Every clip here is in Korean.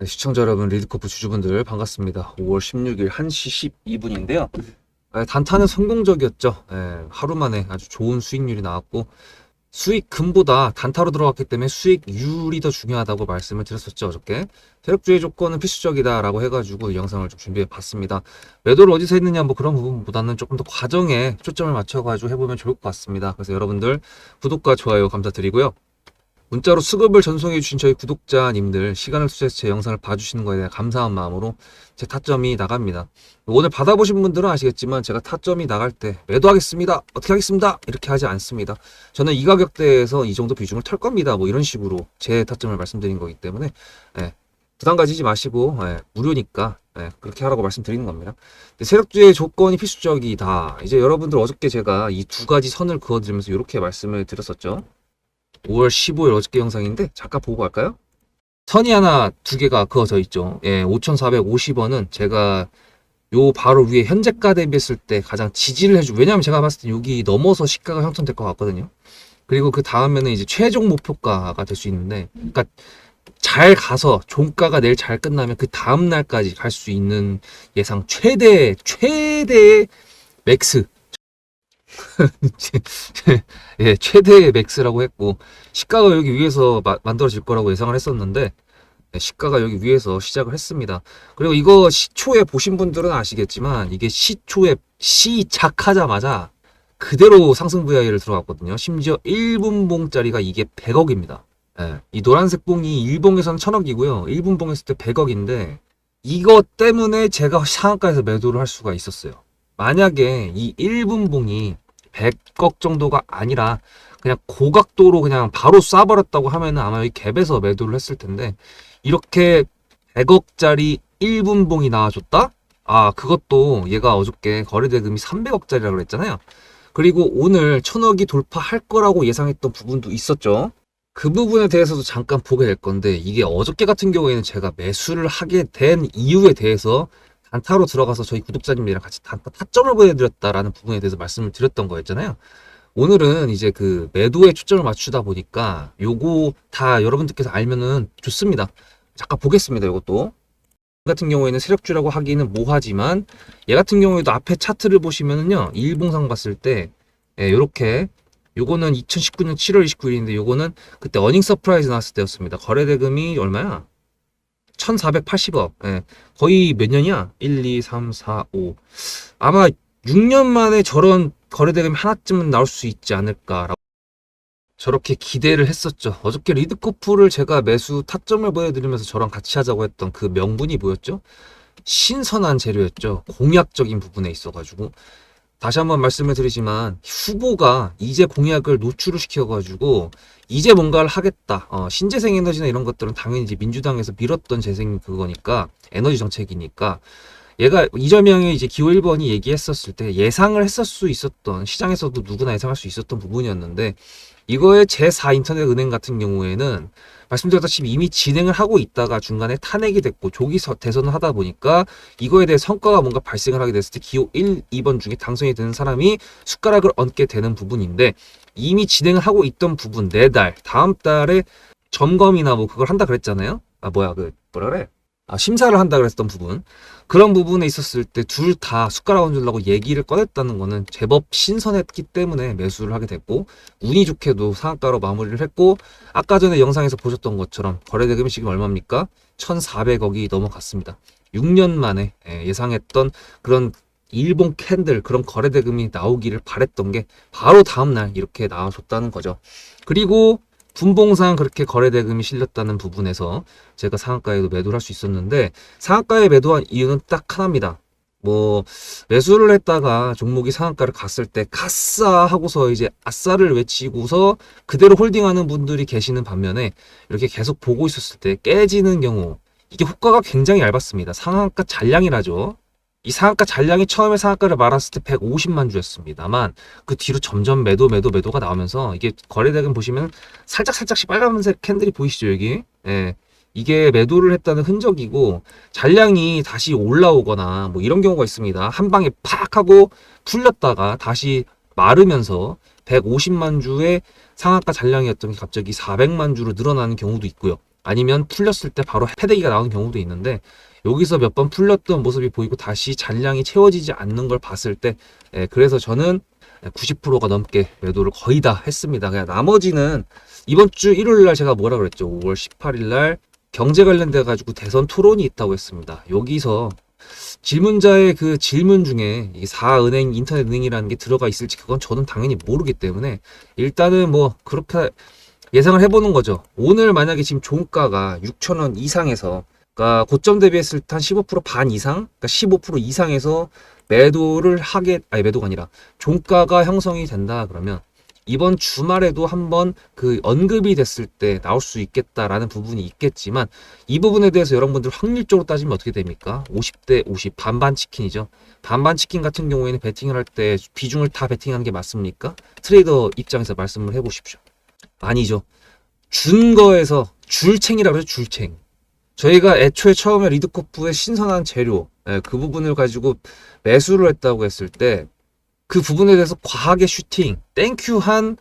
네, 시청자 여러분, 리드코프 주주분들 반갑습니다. 5월 16일 1시 12분인데요. 단타는 성공적이었죠. 예, 하루 만에 아주 좋은 수익률이 나왔고 수익금보다 단타로 들어갔기 때문에 수익률이 더 중요하다고 말씀을 드렸었죠, 어저께. 세력주의 조건은 필수적이다라고 해가지고 영상을 좀 준비해 봤습니다. 매도를 어디서 했느냐 뭐 그런 부분보다는 조금 더 과정에 초점을 맞춰가지고 해보면 좋을 것 같습니다. 그래서 여러분들 구독과 좋아요 감사드리고요. 문자로 수급을 전송해 주신 저희 구독자님들 시간을 투자해서 제 영상을 봐주시는 거에 대한 감사한 마음으로 제 타점이 나갑니다. 오늘 받아보신 분들은 아시겠지만 제가 타점이 나갈 때 매도하겠습니다. 어떻게 하겠습니다. 이렇게 하지 않습니다. 저는 이 가격대에서 이 정도 비중을 털 겁니다. 뭐 이런 식으로 제 타점을 말씀드린 거기 때문에 예, 부담 가지지 마시고 예, 무료니까 예, 그렇게 하라고 말씀드리는 겁니다. 세력주의 조건이 필수적이다. 이제 여러분들 어저께 제가 이 두 가지 선을 그어드리면서 이렇게 말씀을 드렸었죠. 5월 15일 어저께 영상인데 잠깐 보고 갈까요? 선이 하나 두 개가 그어져 있죠. 예, 5,450원은 제가 요 바로 위에 현재가 대비했을 때 가장 지지를 해주. 왜냐면 제가 봤을 때 여기 넘어서 시가가 형성될 것 같거든요. 그리고 그 다음에는 이제 최종 목표가가 될 수 있는데, 그러니까 잘 가서 종가가 내일 잘 끝나면 그 다음 날까지 갈 수 있는 예상 최대 최대의 맥스 예, 최대의 맥스라고 했고 시가가 여기 위에서 마- 만들어질 거라고 예상을 했었는데 네, 시가가 여기 위에서 시작을 했습니다. 그리고 이거 시초에 보신 분들은 아시겠지만 이게 시초에 시작하자마자 그대로 상승 VI를 들어갔거든요. 심지어 1분 봉짜리가 이게 100억입니다. 예, 이 노란색 봉이 1봉에서는 1000억이고요. 1분 봉 했을 때 100억인데 이것 때문에 제가 상한가에서 매도를 할 수가 있었어요. 만약에 이 1분 봉이 100억 정도가 아니라 그냥 고각도로 그냥 바로 쏴버렸다고 하면은 아마 이 갭에서 매도를 했을 텐데 이렇게 100억짜리 1분 봉이 나와줬다? 아 그것도 얘가 어저께 거래대금이 300억짜리라고 그랬잖아요. 그리고 오늘 천억이 돌파할 거라고 예상했던 부분도 있었죠. 그 부분에 대해서도 잠깐 보게 될 건데 이게 어저께 같은 경우에는 제가 매수를 하게 된 이유에 대해서 단타로 들어가서 저희 구독자님들이랑 같이 단타 타점을 보여드렸다라는 부분에 대해서 말씀을 드렸던 거였잖아요. 오늘은 이제 그 매도에 초점을 맞추다 보니까 요거 다 여러분들께서 알면은 좋습니다. 잠깐 보겠습니다. 이것도 같은 경우에는 세력주라고 하기는 뭐하지만 얘 같은 경우에도 앞에 차트를 보시면은요 일봉상 봤을 때 예, 요렇게 요거는 2019년 7월 29일인데 요거는 그때 어닝 서프라이즈 나왔을 때였습니다. 거래 대금이 얼마야? 1480억. 예. 거의 몇 년이야? 1, 2, 3, 4, 5. 아마 6년 만에 저런 거래대금이 하나쯤은 나올 수 있지 않을까라고 저렇게 기대를 했었죠. 어저께 리드코프를 제가 매수 타점을 보여드리면서 저랑 같이 하자고 했던 그 명분이 뭐였죠? 신선한 재료였죠. 공약적인 부분에 있어가지고. 다시 한번 말씀을 드리지만 후보가 이제 공약을 노출을 시켜가지고 이제 뭔가를 하겠다. 어, 신재생 에너지나 이런 것들은 당연히 이제 민주당에서 밀었던 재생 그거니까 에너지 정책이니까 얘가 이재명이 이제 기호 1번이 얘기했었을 때 예상을 했을 수 있었던 시장에서도 누구나 예상할 수 있었던 부분이었는데 이거의 제4 인터넷 은행 같은 경우에는 말씀드렸다시피 이미 진행을 하고 있다가 중간에 탄핵이 됐고 조기 서- 대선을 하다 보니까 이거에 대해 성과가 뭔가 발생을 하게 됐을 때 기호 1, 2번 중에 당선이 되는 사람이 숟가락을 얹게 되는 부분인데 이미 진행을 하고 있던 부분 네달 다음 달에 점검이나 뭐 그걸 한다 그랬잖아요. 아 뭐야 그 뭐라 그래? 아 심사를 한다 그랬던 부분 그런 부분에 있었을 때 둘 다 숟가락 얹으려고 얘기를 꺼냈다는 거는 제법 신선했기 때문에 매수를 하게 됐고 운이 좋게도 상한가로 마무리를 했고 아까 전에 영상에서 보셨던 것처럼 거래대금이 지금 얼마입니까? 1,400억이 넘어갔습니다. 6년 만에 예, 예상했던 그런 일본 캔들 그런 거래대금이 나오기를 바랬던 게 바로 다음날 이렇게 나와줬다는 거죠. 그리고 분봉상 그렇게 거래대금이 실렸다는 부분에서 제가 상한가에도 매도를 할 수 있었는데 상한가에 매도한 이유는 딱 하나입니다. 뭐 매수를 했다가 종목이 상한가를 갔을 때 가싸 하고서 이제 아싸를 외치고서 그대로 홀딩하는 분들이 계시는 반면에 이렇게 계속 보고 있었을 때 깨지는 경우 이게 효과가 굉장히 얇았습니다. 상한가 잔량이라죠. 이 상한가 잔량이 처음에 상한가를 말았을 때 150만 주였습니다만 그 뒤로 점점 매도 매도 매도가 나오면서 이게 거래대금 보시면 살짝 살짝씩 빨간색 캔들이 보이시죠 여기? 예. 이게 매도를 했다는 흔적이고 잔량이 다시 올라오거나 뭐 이런 경우가 있습니다. 한 방에 팍 하고 풀렸다가 다시 마르면서 150만 주의 상한가 잔량이었던 게 갑자기 400만 주로 늘어나는 경우도 있고요. 아니면 풀렸을 때 바로 패대기가 나오는 경우도 있는데 여기서 몇 번 풀렸던 모습이 보이고 다시 잔량이 채워지지 않는 걸 봤을 때 예, 그래서 저는 90%가 넘게 매도를 거의 다 했습니다. 그냥 나머지는 이번 주 일요일 날 제가 뭐라 그랬죠? 5월 18일 날 경제 관련돼 가지고 대선 토론이 있다고 했습니다. 여기서 질문자의 그 질문 중에 이 4은행 인터넷 은행이라는 게 들어가 있을지 그건 저는 당연히 모르기 때문에 일단은 뭐 그렇게 예상을 해보는 거죠. 오늘 만약에 지금 종가가 6,000원 이상에서 그러니까 고점 대비했을 때 한 15%반 이상, 그러니까 15% 이상에서 매도를 하게 아니 매도가 아니라 종가가 형성이 된다 그러면 이번 주말에도 한번 그 언급이 됐을 때 나올 수 있겠다라는 부분이 있겠지만 이 부분에 대해서 여러분들 확률적으로 따지면 어떻게 됩니까? 50대 50 반반 치킨이죠. 반반 치킨 같은 경우에는 베팅을 할 때 비중을 다 베팅하는 게 맞습니까? 트레이더 입장에서 말씀을 해보십시오. 아니죠. 준 거에서 줄챙이라고 해서 줄챙. 저희가 애초에 처음에 리드코프의 신선한 재료, 예, 그 부분을 가지고 매수를 했다고 했을 때 그 부분에 대해서 과하게 슈팅, 땡큐한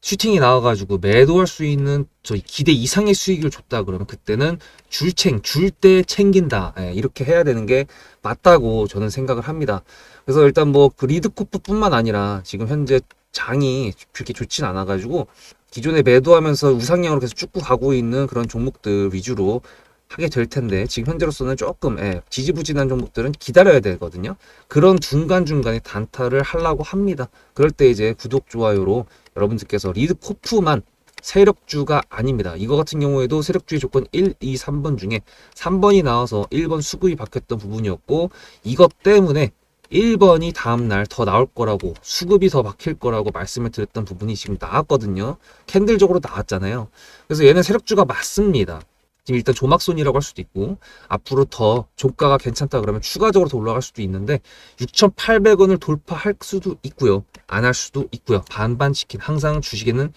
슈팅이 나와가지고 매도할 수 있는 저희 기대 이상의 수익을 줬다 그러면 그때는 줄챙, 줄 때 챙긴다. 예, 이렇게 해야 되는 게 맞다고 저는 생각을 합니다. 그래서 일단 뭐 그 리드코프뿐만 아니라 지금 현재 장이 그렇게 좋진 않아가지고 기존에 매도하면서 우상향으로 계속 쭉 가고 있는 그런 종목들 위주로 하게 될 텐데 지금 현재로서는 조금 예, 지지부진한 종목들은 기다려야 되거든요. 그런 중간중간에 단타를 하려고 합니다. 그럴 때 이제 구독, 좋아요로 여러분들께서 리드 코프만 세력주가 아닙니다. 이거 같은 경우에도 세력주의 조건 1, 2, 3번 중에 3번이 나와서 1번 수급이 바뀌었던 부분이었고 이것 때문에 1번이 다음날 더 나올 거라고 수급이 더 막힐 거라고 말씀을 드렸던 부분이 지금 나왔거든요. 캔들적으로 나왔잖아요. 그래서 얘는 세력주가 맞습니다. 지금 일단 조막손이라고 할 수도 있고 앞으로 더 종가가 괜찮다 그러면 추가적으로 더 올라갈 수도 있는데 6,800원을 돌파할 수도 있고요. 안 할 수도 있고요. 반반 치킨 항상 주식에는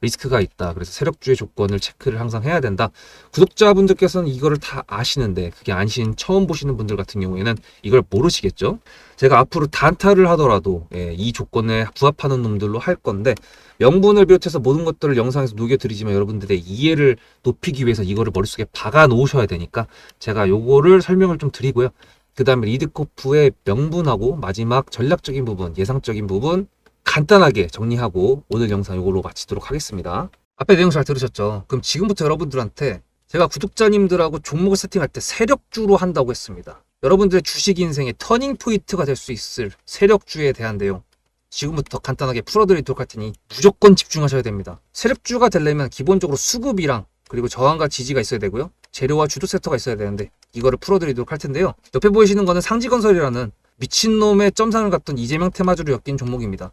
리스크가 있다. 그래서 세력주의 조건을 체크를 항상 해야 된다. 구독자분들께서는 이거를 다 아시는데 그게 아신 처음 보시는 분들 같은 경우에는 이걸 모르시겠죠. 제가 앞으로 단타를 하더라도 예, 이 조건에 부합하는 놈들로 할 건데 명분을 비롯해서 모든 것들을 영상에서 녹여드리지만 여러분들의 이해를 높이기 위해서 이거를 머릿속에 박아 놓으셔야 되니까 제가 요거를 설명을 좀 드리고요. 그 다음에 리드코프의 명분하고 마지막 전략적인 부분, 예상적인 부분 간단하게 정리하고 오늘 영상 이걸로 마치도록 하겠습니다. 앞에 내용 잘 들으셨죠? 그럼 지금부터 여러분들한테 제가 구독자님들하고 종목을 세팅할 때 세력주로 한다고 했습니다. 여러분들의 주식 인생의 터닝 포인트가 될 수 있을 세력주에 대한 내용 지금부터 간단하게 풀어드리도록 할 테니 무조건 집중하셔야 됩니다. 세력주가 되려면 기본적으로 수급이랑 그리고 저항과 지지가 있어야 되고요. 재료와 주도 섹터가 있어야 되는데 이거를 풀어드리도록 할 텐데요. 옆에 보이시는 거는 상지건설이라는 미친놈의 점상을 갖던 이재명 테마주로 엮인 종목입니다.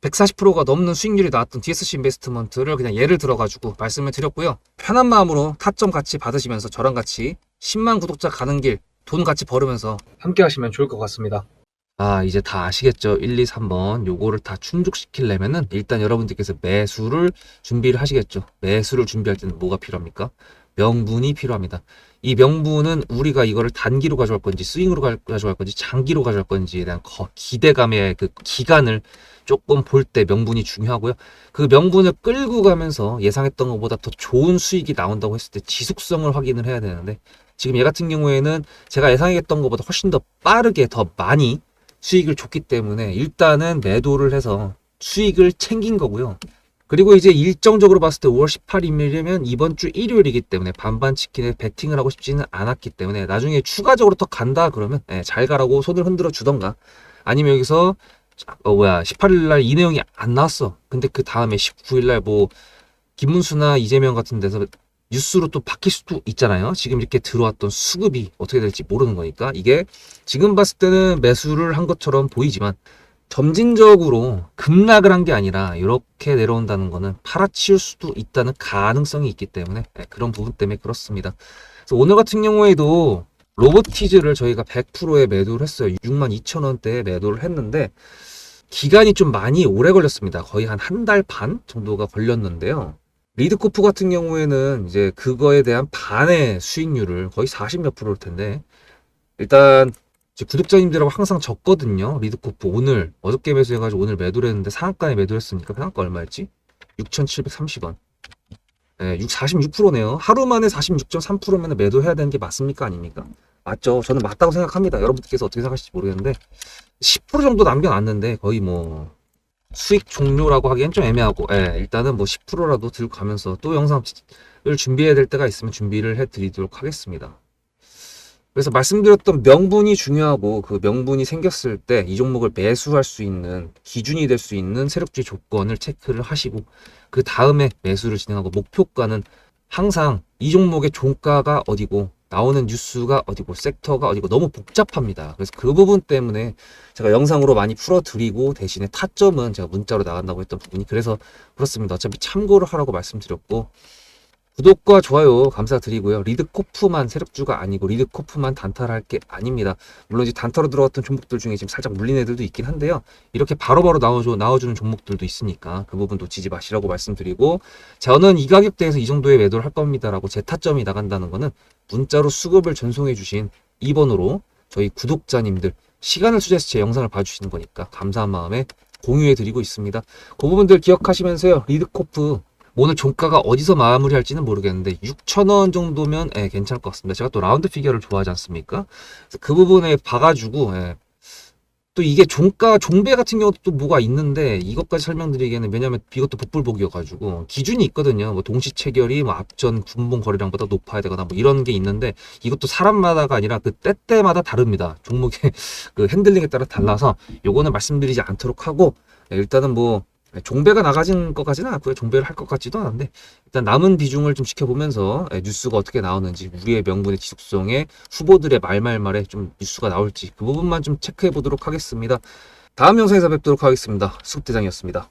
140%가 넘는 수익률이 나왔던 DSC 인베스트먼트를 그냥 예를 들어가지고 말씀을 드렸고요. 편한 마음으로 타점 같이 받으시면서 저랑 같이 10만 구독자 가는 길 돈 같이 벌으면서 함께 하시면 좋을 것 같습니다. 아, 이제 다 아시겠죠? 1, 2, 3번. 요거를 다 충족시키려면은 일단 여러분들께서 매수를 준비를 하시겠죠? 매수를 준비할 때는 뭐가 필요합니까? 명분이 필요합니다. 이 명분은 우리가 이거를 단기로 가져갈 건지 스윙으로 가- 가져갈 건지 장기로 가져갈 건지에 대한 거- 기대감의 그 기간을 조금 볼 때 명분이 중요하고요. 그 명분을 끌고 가면서 예상했던 것보다 더 좋은 수익이 나온다고 했을 때 지속성을 확인을 해야 되는데 지금 얘 같은 경우에는 제가 예상했던 것보다 훨씬 더 빠르게 더 많이 수익을 줬기 때문에 일단은 매도를 해서 수익을 챙긴 거고요. 그리고 이제 일정적으로 봤을 때 5월 18일이면 이번 주 일요일이기 때문에 반반 치킨에 베팅을 하고 싶지는 않았기 때문에 나중에 추가적으로 더 간다 그러면 예, 잘 가라고 손을 흔들어 주던가 아니면 여기서 자, 어 뭐야 18일 날 이 내용이 안 나왔어. 근데 그 다음에 19일 날 뭐 김문수나 이재명 같은 데서 뉴스로 또 바뀔 수도 있잖아요. 지금 이렇게 들어왔던 수급이 어떻게 될지 모르는 거니까 이게 지금 봤을 때는 매수를 한 것처럼 보이지만 점진적으로 급락을 한 게 아니라 이렇게 내려온다는 거는 팔아치울 수도 있다는 가능성이 있기 때문에 네, 그런 부분 때문에 그렇습니다. 그래서 오늘 같은 경우에도 로보티즈를 저희가 100%에 매도를 했어요. 6만 2천 원대에 매도를 했는데 기간이 좀 많이 오래 걸렸습니다. 거의 한 한 달 반 정도가 걸렸는데요. 리드코프 같은 경우에는 이제 그거에 대한 반의 수익률을 거의 40 몇 프로일 텐데 일단 구독자님들하고 항상 적거든요. 리드코프 오늘 어저께 매수해가지고 오늘 매도를 했는데 상한가에 매도를 했으니까 상한가 얼마였지? 6,730원. 네, 6, 46%네요. 하루 만에 46.3%면 매도해야 되는 게 맞습니까? 아닙니까? 맞죠. 저는 맞다고 생각합니다. 여러분들께서 어떻게 생각하실지 모르겠는데 10% 정도 남겨놨는데 거의 뭐 수익 종료라고 하기엔 좀 애매하고 예, 일단은 뭐 10%라도 들고 가면서 또 영상을 준비해야 될 때가 있으면 준비를 해드리도록 하겠습니다. 그래서 말씀드렸던 명분이 중요하고 그 명분이 생겼을 때 이 종목을 매수할 수 있는 기준이 될 수 있는 세력주의 조건을 체크를 하시고 그 다음에 매수를 진행하고 목표가는 항상 이 종목의 종가가 어디고 나오는 뉴스가 어디고 섹터가 어디고 너무 복잡합니다. 그래서 그 부분 때문에 제가 영상으로 많이 풀어드리고 대신에 타점은 제가 문자로 나간다고 했던 부분이 그래서 그렇습니다. 어차피 참고를 하라고 말씀드렸고 구독과 좋아요 감사드리고요. 리드코프만 세력주가 아니고 리드코프만 단타할 게 아닙니다. 물론 이제 단타로 들어갔던 종목들 중에 지금 살짝 물린 애들도 있긴 한데요. 이렇게 바로바로 나와줘, 나와주는 종목들도 있으니까 그 부분도 지지 마시라고 말씀드리고 저는 이 가격대에서 이 정도의 매도를 할 겁니다라고 제 타점이 나간다는 거는 문자로 수급을 전송해 주신 2번으로 저희 구독자님들 시간을 투자해서 제 영상을 봐주시는 거니까 감사한 마음에 공유해 드리고 있습니다. 그 부분들 기억하시면서요. 리드코프 오늘 종가가 어디서 마무리할지는 모르겠는데 6,000원 정도면 예, 괜찮을 것 같습니다. 제가 또 라운드 피겨를 좋아하지 않습니까? 그 부분에 봐가지고 예, 또 이게 종가 종배 같은 경우도 또 뭐가 있는데 이것까지 설명드리기에는 왜냐면 이것도 복불복이어가지고 기준이 있거든요. 뭐 동시 체결이 뭐 앞전 분봉 거래량보다 높아야 되거나 뭐 이런 게 있는데 이것도 사람마다가 아니라 그 때때마다 다릅니다. 종목의 그 핸들링에 따라 달라서 요거는 말씀드리지 않도록 하고 예, 일단은 뭐 종배가 나가진 것까지는 않고요. 종배를 할 것 같지도 않은데 일단 남은 비중을 좀 지켜보면서 예, 뉴스가 어떻게 나오는지 우리의 명분의 지속성에 후보들의 말말말에 좀 뉴스가 나올지 그 부분만 좀 체크해 보도록 하겠습니다. 다음 영상에서 뵙도록 하겠습니다. 수급대장이었습니다.